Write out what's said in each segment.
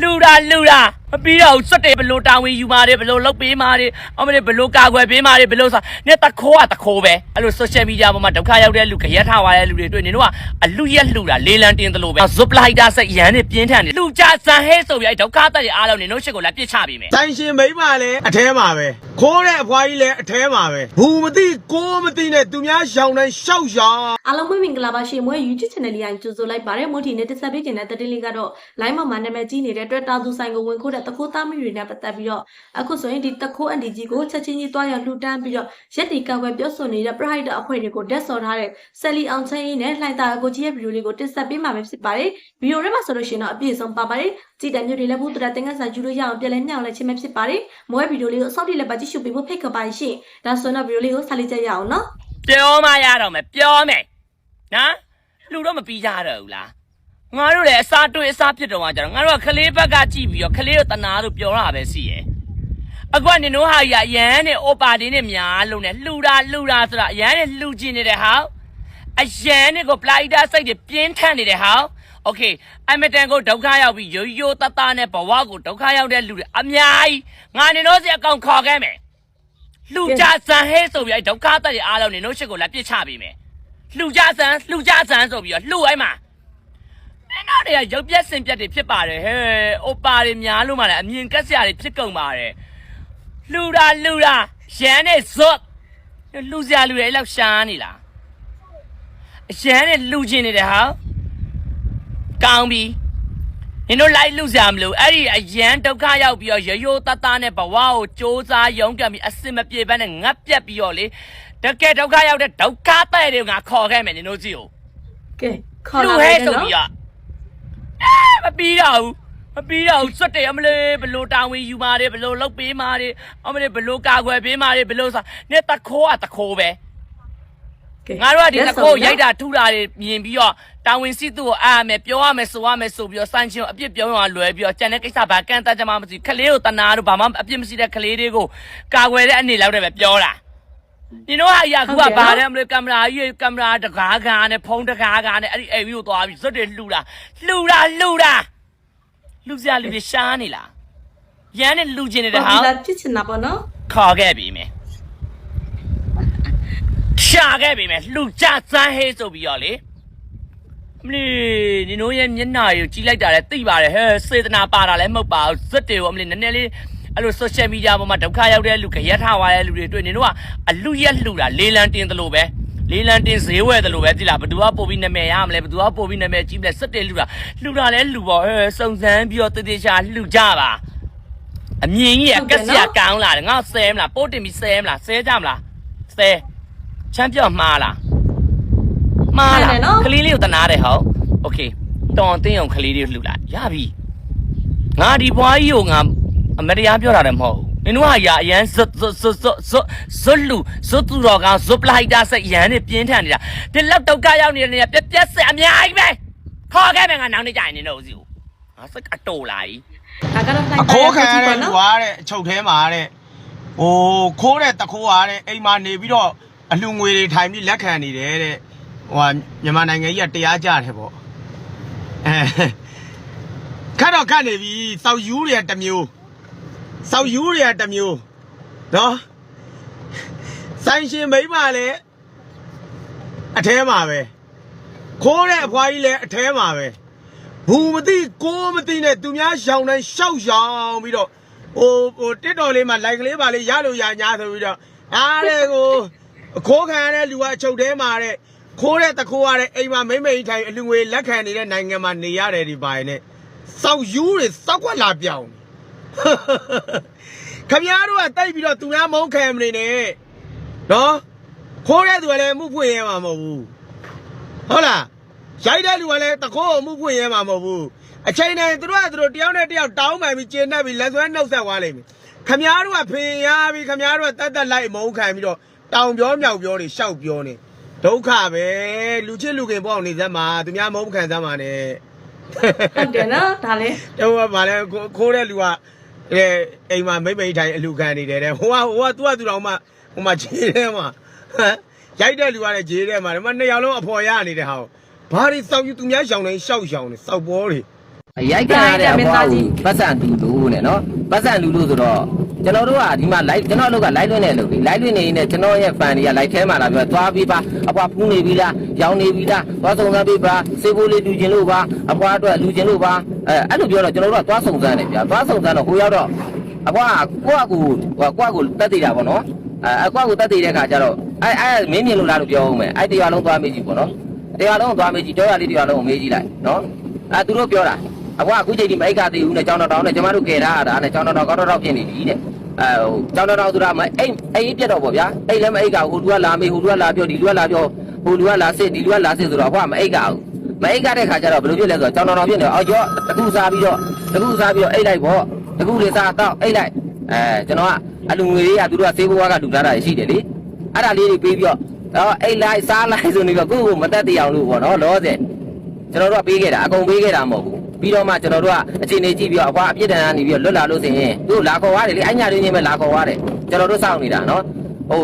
လှူတာလှူတာ မပြီးတော့ဘူးစွတ်တယ်ဘလို့တာဝန်ယူမာတယ်ဘလို့လုတ်ပေးမာတယ်အမလေးဘလို့ကာကွယ်ပေးမာတယ်ဘလို့ဆိုနေတခိုးကတခိုးပဲအဲ့လို social media ပေါ်မှာဒုက္ခရောက်တဲ့လူခရက်ထားသွားတဲ့လူတွေတွေ့နေတော့အလူရက်လှူတာလေးလံတင်သလိုပဲဇွပ်လိုက်တာစိတ်ရန်နေပြင်းထန်တယ်လှူကြဇန်ဟဲဆိုပြီးအဲ့ဒုက္ခတက်တဲ့အားလုံးနေတို့ရှစ်ကိုလည်းပြစ်ချပေးမယ်တိုင်ရှင်မိန်းမလည်းအထဲမှာပဲခိုးတဲ့အဖွားကြီးလည်းအထဲမှာပဲဘူးမသိကိုမသိနဲ့သူများရှောင်းတိုင်းရှောက်ရှောင်းအားလုံးပဲမင်္ဂလာပါရှင်မွေး YouTube channel လေးအရင်ကြိုဆိုလိုက်ပါတယ်မို့ဒီနေ့တက်ဆက်ပေးခြင်းတဲ့တတိလေးကတော့ line မှာမှာနာမည်ကြီးနေတဲ့တွေ့တာသူဆိုင်ကိုဝင်ခိုးတဲ့တခိုးသားမိတွေနဲ့ပတ်သက်ပြီးတော့အခုဆိုရင်ဒီတခိုးအန်ဒီကြီးကိုချက်ချင်းကြီးတွားရောက်လှူဒန်းပြီးတော့ရက်တီကောက်ွယ်ပြောဆိုနေတဲ့ pride အဖွဲ့တွေကိုတက်ဆော်ထားတဲ့ဆယ်လီအောင်ချင်းကြီးနဲ့လှိုင်တာကိုကြီးရဲ့ဗီဒီယိုလေးကိုတက်ဆက်ပေးမှာပဲဖြစ်ပါတယ်ဗီဒီယိုထဲမှာဆိုလို့ရှိရင်တော့အပြည့်အစုံပါပါတယ်ကြည်တဲ့မျိုးတွေလည်းဘူးတရတင်ကစားယူလို့ရအောင်ပြန်လဲမြောက်လဲချင်းပဲဖြစ်ပါတယ်မွေးဗီဒီယိုလေးကိုအစောင့်တိလည်းပါကြည့်ရှုပေးဖို့ဖိတ်ခေါ်ပါရှင်ဒါဆိုတော့ဗီဒီယိုလေးကိုဆက်လက်ကြရအောင်နော်ပြောမှရတော့မယ်ပြောမယ်နော်လှူတော့မပြီးကြတော့ဘူးလား ငါတို့လည်းအစားတွေ့အစားဖြစ်တော့မှကြတော့ငါတို့ကခလေးဘက်ကကြည့်ပြီးတော့ခလေးတို့တနာတို့ပြောတာပဲရှိရဲ့အခုကနင်တို့ဟာကြီးအရန်နဲ့အိုပါတင်းနဲ့များလုံးနဲ့လှူတာလှူတာဆိုတာအရန်နဲ့လှူကျင်နေတဲ့ဟာအရန်နဲ့ကိုပလိုက်တာစိတ်တွေပြင်းထန်နေတဲ့ဟာโอเคအမတန်ကိုဒုက္ခရောက်ပြီးရိုးရိုးတသားနဲ့ဘဝကိုဒုက္ခရောက်တဲ့လူတွေအများကြီးငါနင်တို့စီအကောင်ခေါ်ခဲ့မယ် လှူကြဆန်ဟဲဆိုပြီးအဲ့ဒုက္ခတက်ရဲ့အားလုံးနေတို့ရှစ်ကိုလည်းပြစ်ချပေးမယ်လှူကြဆန်လှူကြဆန်ဆိုပြီးတော့လှူအဲ့မှာ နင်တို့တွေကရုပ်ပြက်စင်ပြက်တွေဖြစ်ပါတယ်ဟဲ့အိုပါတွေများလို့မှလည်းအမြင်ကက်စရာတွေဖြစ်ကုန်ပါတယ်လှူတာလှူတာရန်နဲ့ဇွတ်လှူစရာလူတွေအဲ့လောက်ရှားနေလားအရန်နဲ့လှူချင်နေတယ်ဟာကောင်းပြီနင်တို့လိုက်လှူစရာမလိုအဲ့ဒီအရန်ဒုက္ခရောက်ပြီးတော့ရရိုးတသားနဲ့ဘဝကိုစ조사ရုန်းကန်ပြီးအစင်မပြေဘဲနဲ့ငတ်ပြက်ပြီးတော့လေတကယ်ဒုက္ခရောက်တဲ့ဒုက္ခတဲ့တွေငါခေါ်ခဲ့မယ်နင်တို့စီကိုကဲခေါ်လူလာဟဲမယ်ဆိုနော်ပြီးတော့အဲ မပြီးတော့ဘူးမပြီးတော့ဘူးစွတ်တယ်အမလေးဘလို့တာဝန်ယူမာတယ်ဘလို့လုတ်ပေးမာတယ်အမလေးဘလို့ကာကွယ်ပေးမာတယ်ဘလို့ဆိုနေတခိုးကတခိုးပဲကဲငါတို့ကဒီတလက်ခိုးစုံရိုက်တာထူတာတွေမြင်ပြီးတော့တာဝန်စီသူ့ကိုအားရမယ်ပြောရမယ်ဆိုရမယ်ဆိုပြီးတော့စန့်ချင်းကိုအပြစ်ပြောရအောင်လွယ်ပြီးတော့ကြံတဲ့ကိစ္စဘာကန့်တတ်ကြမှာမသိဘူးခလေးကိုတနာတို့ဘာမှအပြစ်မရှိတဲ့ခလေးတွေကိုကာကွယ်တဲ့အနေလောက်တည်းပဲပြောတာ ဒီတော့ဟာကြီးကခုကဘာလဲမလဲကင်မရာကြီးကင်မရာတကားကားနဲ့ဖုန်းတကားကားနဲ့အဲ့ဒီအိမ်ကြီးကိုသွားပြီးဇွတ်တွေလှူတာလှူတာလှူတာလှူစရာလူတွေရှားနေလားရန်နဲ့လှူချင်နေတဲ့ဟာလာပြစ်ချင်တာပေါ့နော်ခေါ်ခဲ့ပြီမယ်ရှာခဲ့ပြီမယ်လှူကြစမ်းဟေးဆိုပြီးတော့လေမလီနင်တို့ရဲ့မျက်နှာကိုကြည့်လိုက်တာလည်းသိပါတယ်ဟဲ့စေတနာပါတာလည်းမဟုတ်ပါဘူးဇွတ်တွေကိုအမလီနည်းနည်းလေး အဲ့လို social media ပေါ်မှာဒုက္ခရောက်တဲ့လူခရက်ထားသွားတဲ့လူတွေတွေ့နေတော့အလူရက်လှူတာလေးလံတင်သလိုပဲလေးလံတင်ဈေးဝယ်သလိုပဲကြည်လားဘသူကပို့ပြီးနာမည်ရမလဲဘသူကပို့ပြီးနာမည်ကြီးမလဲစက်တယ်လှူတာလှူတာလည်းလှူပါဟဲ့စုံစမ်းပြီးတော့တည်တည်ချာလှူကြပါ အမြင်ကြီးကကက်စရကောင်းလာတယ်ငါဆဲမလားပိုးတင်ပြီးဆဲမလားဆဲကြမလားဆဲချမ်းပြော့မှားလားမှားလားကလေးလေးကိုတနာတယ်ဟုတ်โอเคတော်တင်းအောင်ကလေးလေးကိုလှူလိုက်ရပြီငါဒီဘွားကြီးကိုငါ အမတရားပြောတာလည်းမဟုတ်ဘူးနင်တို့ဟာရာအရန်ဇွတ်ဇွတ်ဇွတ်ဇွတ်ဇွတ်ဇွတ်လူဇွတ်သူတော်ကောင်ဇွတ်ပလိုက်တာစိတ်ရန်နေပြင်းထန်နေတာဒီလောက်ဒုက္ခရောက်နေတဲ့နေရာပြက်ပြက်ဆက်အများကြီးပဲခေါ်ခဲ့မယ်ငါနောက်နေ့ကျရင်နင်တို့စီကိုငါစိတ်အတိုးလာကြီးဒါကတော့လှိုအက်တာခိုးခံရကြည့်တဲ့ပါလူနော်ကတဲ့အချုပ်ထဲမှာတဲ့ဟိုခိုးတဲ့တခိုးကတဲ့အိမ်မှာနေပြီးတော့အလှငွေတွေထိုင်ပြီးလက်ခံနေတယ်တဲ့ဟိုဟာမြန်မာနိုင်ငံကြီးကတရားကြတယ်ပေါ့အဲခက်တော့ခက်နေပြီစောက်ယူတွေကတစ်မျိုး စောက်ယူတွေကတစ်မျိုးနော်ဆိုင်ရှင်မိန်းမလည်းအထဲမှာပဲခိုးတဲ့အဖွားကြီးလည်းအထဲမှာပဲဘူးမသိကိုမသိနဲ့သူများရှောင်းတိုင်းရှောက်ရှောင်းပြီးတော့ဟိုဟိုတစ်တော်လေးမှာလိုက်ကလေးပါလေးရလို့ရညာဆိုပြီးတော့အားတဲ့ကိုအခိုးခံရတဲ့လူကအချုပ်ထဲမှာတဲ့ခိုးတဲ့တခိုးရတဲ့အိမ်မှာမိမ့်မိန်ထိုင်အလူငွေလက်ခံနေတဲ့နိုင်ငံမှာနေရတယ်ဒီပါရင်နဲ့စောက်ယူတွေစောက်ကွက်လာပြောင်း ခမည်းတော်ကတိုက်ပြီးတော့သူများမုန်းခံမနေနဲ့နော်ခိုးတဲ့သူကလည်းမှုဖွင့်ရမှာမဟုတ်ဘူးဟုတ်လားရိုက်တဲ့လူကလည်းတခိုးအမှုဖွင့်ရဲမှာမဟုတ်ဘူးအချိန်တိုင်းသူတို့ကသူတို့တယောက်နဲ့တယောက်တောင်းပန်ပြီးကျင်းတတ်ပြီးလက်ဆွဲနှုတ်ဆက်သွားလိမ့်မယ်ခမားတို့ကဖင်ရပြီးခမားတို့ကတတ်တတ်လိုက်မုန်းခံပြီးတော့တောင်ပြောမြောက်ပြောနေရှောက်ပြောနေဒုက္ခပဲလူချစ်လူခင်ပေါ့နေစမ်းမှာသူများမုန်းခံစမ်းမှာနဲ့ဟုတ်တယ်နော်ဒါလည်းတော့ဗာလဲခိုးတဲ့လူက အဲအိမ်မှာမိမ့်မိတ်ထိုင်အလူခံနေတယ်တဲ့ဟိုကဟိုကသူကသူတော်မှဟိုမှာခြေထဲမှာဟမ်ရိုက်တဲ့လူကလည်းခြေထဲမှာဒီမှာနှစ်ယောက်လုံးအဖော်ရနေတဲ့ဟာကိုဘာတွေစောက်ယူသူများရှောင်းနေရှောက်ရှောင်းနေစောက်ပေါ်တွေရိုက်ခံရတဲ့အဖွားကိုပတ်စံတူလို့နဲ့နော်ပတ်စံလူလို့ဆိုတော့ကျွန်တော်တို့ကဒီမှာ live ကျွန်တော်တို့က live လွှင့်နေလို့လေ live လွှင့်နေရင်ကျွန်တော်ရဲ့ fan တွေက live ထဲမှာလာပြီးတော့သွားပြီးပါအဖွားဖူးနေပြီလားရောင်းနေပြီလားသွားစုံစမ်းပြီးပါစေဖို့လေးလူချင်းလို့ပါအဖွားအတွက်လူချင်းလို့ပါ အဲအဲ့လိုပြောတော့ကျွန်တော်တို့ကသွားစုံစမ်းတယ်ဗျာသွားစုံစမ်းတော့ဟိုရောက်တော့အဖွားကကိုယ့်အကူကိုယ့်အကူတက်တည်တာပေါ့နော်အဲအကွာကိုတက်တည်တဲ့ခါကျတော့အဲအဲမင်းမြင်လို့လားလို့ပြောအောင်မယ်အဲတရားလုံးသွားမေးကြည့်ပေါ့နော်တရားလုံးသွားမေးကြည့်ကြောရလေးတရားလုံးကိုမေးကြည့်လိုက်နော်အဲသူတို့ပြောတာအကွာအခုချိန်ဒီမိတ်ကသေးဘူးနဲ့ကျောင်းတော်တော်နဲ့ကျမတို့ကယ်ထားရတာနဲ့ကျောင်းတော်တော်ကောက်တော်တော်ဖြစ်နေပြီတဲ့အဲဟိုကျောင်းတော်တော်ဆိုတာမအိမ်အိမ်ပြတ်တော့ပေါ့ဗျာအိမ်လည်းမအိတ်ကဟိုလူကလာမေးဟိုလူကလာပြောဒီလူကလာပြောဟိုလူကလာစစ်ဒီလူကလာစစ်ဆိုတော့အကွာမအိတ်ကဘူး မအိတ်ကတဲ့ခါကျတော့ဘယ်လိုဖြစ်လဲဆိုတော့ကျောင်းတော်တော်ဖြစ်နေအော်ကျော်တခုစားပြီးတော့တခုစားပြီးတော့အိတ်လိုက်ပေါ့တခုလေးစားတော့အိတ်လိုက်အဲကျွန်တော်ကအလူငွေလေးကသူတို့ကစေးဘွားကလူထားတာရှိတယ်လေအဲ့ဒါလေးတွေပေးပြီးတော့တော့အိတ်လိုက်စားလိုက်ဆိုနေတော့ကိုယ့်ကိုမတက်တရားလို့ပေါ့နော်လောဆယ်ကျွန်တော်တို့ကပေးခဲ့တာအကုန်ပေးခဲ့တာမဟုတ်ဘူးပြီးတော့မှကျွန်တော်တို့ကအခြေအနေကြည့်ပြီးတော့အကွာအပြစ်ဒဏ်ကနေပြီးတော့လွတ်လာလို့ဆိုရင်သူတို့လာခေါ်ရတယ်လေအညာရင်းချင်းပဲလာခေါ်ရတယ်ကျွန်တော်တို့စောင့်နေတာနော်ဟို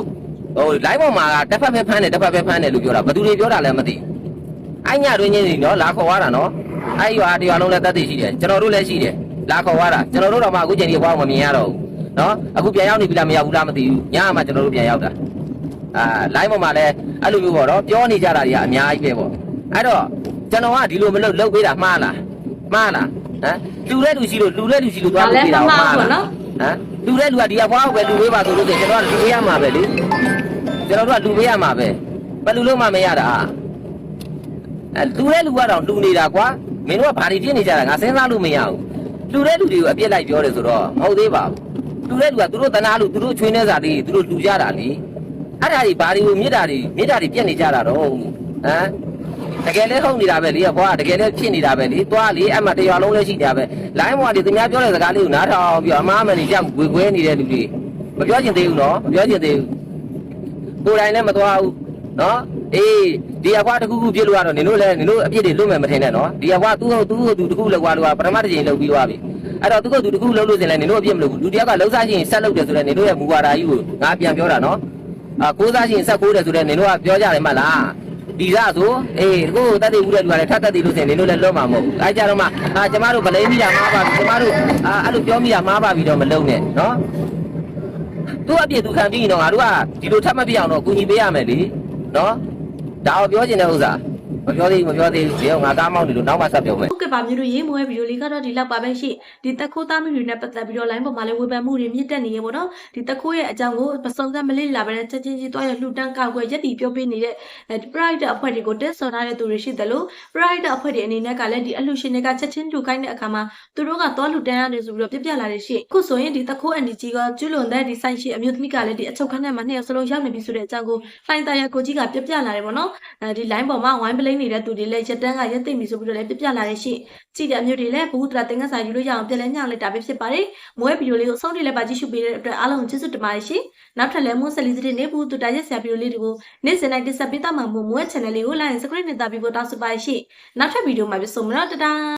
ဟို live ပေါ်မှာကတစ်ဖက်ပဲဖမ်းတယ်တစ်ဖက်ပဲဖမ်းတယ်လို့ပြောတာဘယ်သူတွေပြောတာလဲမသိဘူး အညာရင်းချင်းတွေနော်လာခေါ်ရတာနော်အဲ့ရွာတရွာလုံးလည်းတတ်သိရှိတယ်ကျွန်တော်တို့လည်းရှိတယ်လာခေါ်ရတာကျွန်တော်တို့တော့မှအခုချိန်ဒီအကွာမမြင်ရတော့ဘူးနော်အခုပြန်ရောက်နေပြီလားမရောက်ဘူးလားမသိဘူးညမှကျွန်တော်တို့ပြန်ရောက်တာအာ live ပေါ်မှာလည်းအဲ့လိုမျိုးပေါ့နော်ပြောနေကြတာတွေကအများကြီးပဲပေါ့အဲ့တော့ကျွန်တော်ကဒီလိုမလုပ်လုပ်ပေးတာမှားလားမှားလားဟမ်လူတဲ့လူရှိလို့လူတဲ့လူရှိလို့သွားလုပ်ပေးတာမှားလားဟမ်လူတဲ့လူကဒီကဘွားကိုပဲလူပေးပါဆိုလို့ဆိုရင်ကျွန်တော်ကလူပေးရမှာပဲလေကျွန်တော်တို့ကလူပေးရမှာပဲဘယ်လူလုံးမှမရတာအဲ လူတဲ့လူကတော့လူနေတာကွာမင်းတို့ကဘာတွေဖြစ်နေကြတာငါစဉ်းစားလို့မရဘူးလူတဲ့လူတွေကိုအပြစ်လိုက်ပြောတယ်ဆိုတော့မဟုတ်သေးပါဘူးလူတဲ့လူကသူတို့တနာလို့သူတို့ချွေးနေစားလေးသူတို့လူကြတာလေအဲ့ဒါတွေဘာတွေကိုမြစ်တာတွေမြစ်တာတွေပြက်နေကြတာတော့ဟမ်တကယ်လဲဟုတ်နေတာပဲလေကွာတကယ်လဲဖြစ်နေတာပဲလေသွားလေအမှတရွာလုံးလဲရှိကြပဲလိုင်းမော်ဒီသူများပြောတဲ့စကားလေးကိုနားထောင်ပြီးအမားမနေကြောက်ဝေခွဲနေတဲ့လူတွေမပြောချင်သေးဘူးနော်မပြောချင်သေးဘူးကိုယ်တိုင်လည်းမသွားဘူးနော် အေးဒီအကွာတခုခုပြစ်လို့ရတော့နင်တို့လည်းနင်တို့အပြစ်တွေလွတ်မယ်မထင်နဲ့နော်ဒီအကွာသူ့ဟုတ်သူ့ဟုတ်သူတခုလောက်ကွာလို့ကပထမတစ်ချိန်လောက်ပြီးသွားပြီအဲ့တော့သူ့ဟုတ်သူတခုလောက်လို့စင်လဲနင်တို့အပြစ်မလုပ်ဘူးလူတယောက်ကလှုပ်ရှားချင်းဆက်လုပ်တယ်ဆိုတော့နင်တို့ရဲ့မူဝါဒကြီးကိုငါပြန်ပြောတာနော်အာကိုးစားချင်းဆက်ကိုးတယ်ဆိုတော့နင်တို့ကပြောကြတယ်မလားဒီစားဆိုအေးကိုတက်တည်ဦးတဲ့လူကလည်းထပ်တက်တည်လို့ဆိုရင်နင်တို့လည်းလွတ်မှာမဟုတ်ဘူးအဲကြတော့မှအာကျမတို့ဗလိမ့်မိတာမှားပါပြီကျမတို့အာအဲ့လိုပြောမိတာမှားပါပြီတော့မလုံးနဲ့နော်သူ့အပြစ်သူခံပြီးရင်တော့ငါတို့ကဒီလိုထပ်မပြအောင်တော့ကူညီပေးရမယ်လေနော် ဒါကိုပြောချင်တဲ့ဥစ္စာ မပြောသေးဘူးမပြောသေးဘူးဒီတော့ငါကားမောင်းနေလို့နောက်မှဆက်ပြောမယ်ဟုတ်ကဲ့ပါမျိုးတို့ရေးမွေးဗီဒီယိုလေးကတော့ဒီလောက်ပါပဲရှိဒီတက်ခိုးသားမျိုးတွေနဲ့ပတ်သက်ပြီးတော့ line ပေါ်မှာလည်းဝေဖန်မှုတွေမြင့်တက်နေရေပေါ့နော်ဒီတက်ခိုးရဲ့အကြောင်းကိုပစုံစမ်းမလေးလာပဲချက်ချင်းချင်းတွားရလှူတန်းကောက်ွယ်ရက်တီပြောပေးနေတဲ့ဒီ pride အဖွဲ့တွေကိုတက်ဆော်ထားတဲ့သူတွေရှိတယ်လို့ pride အဖွဲ့တွေအနေနဲ့ကလည်းဒီအလှူရှင်တွေကချက်ချင်းလှူခိုင်းတဲ့အခါမှာသူတို့ကသွားလှူတန်းရတယ်ဆိုပြီးတော့ပြပြလာတဲ့ရှိခုဆိုရင်ဒီတက်ခိုး NDG ကကျွလွန်တဲ့ဒီဆိုင်ရှိအမျိုးသမီးကလည်းဒီအချုပ်ခန်းထဲမှာနှစ်ယောက်စလုံးရောက်နေပြီဆိုတဲ့အကြောင်းကိုဖိုင်တာရကိုကြီးကပြပြလာတယ်ပေါ့နော်အဲဒီ line ပေါ်မှာဝိုင်းပလိန်နေတဲ့သူတွေလည်းရက်တန်းကရက်သိမ့်ပြီဆိုပြီးတော့လည်းပြပြလာတဲ့ရှိကြည့်တဲ့အမျိုးတွေလည်းဘူးတရာတင်ငန်းစာယူလို့ရအောင်ပြန်လဲညှောက်လိုက်တာပဲဖြစ်ပါတယ်။မွေးဗီဒီယိုလေးကိုအဆုံးထိလည်းပါကြည့်ရှုပေးတဲ့အတွက်အားလုံးကိုကျေးဇူးတင်ပါတယ်ရှင်။နောက်ထပ်လည်းမွေးဆက်လီစတဲ့နေဘူးတူတာရက်ဆရာဗီဒီယိုလေးတွေကိုနေ့စဉ်တိုင်းတင်ဆက်ပေးသွားမှာမို့မွေး channel လေးကို like and subscribe နဲ့တာပြီးဖို့တောင်းဆိုပါရှင်။နောက်ထပ်ဗီဒီယိုမှာပြန်ဆုံမလို့တတား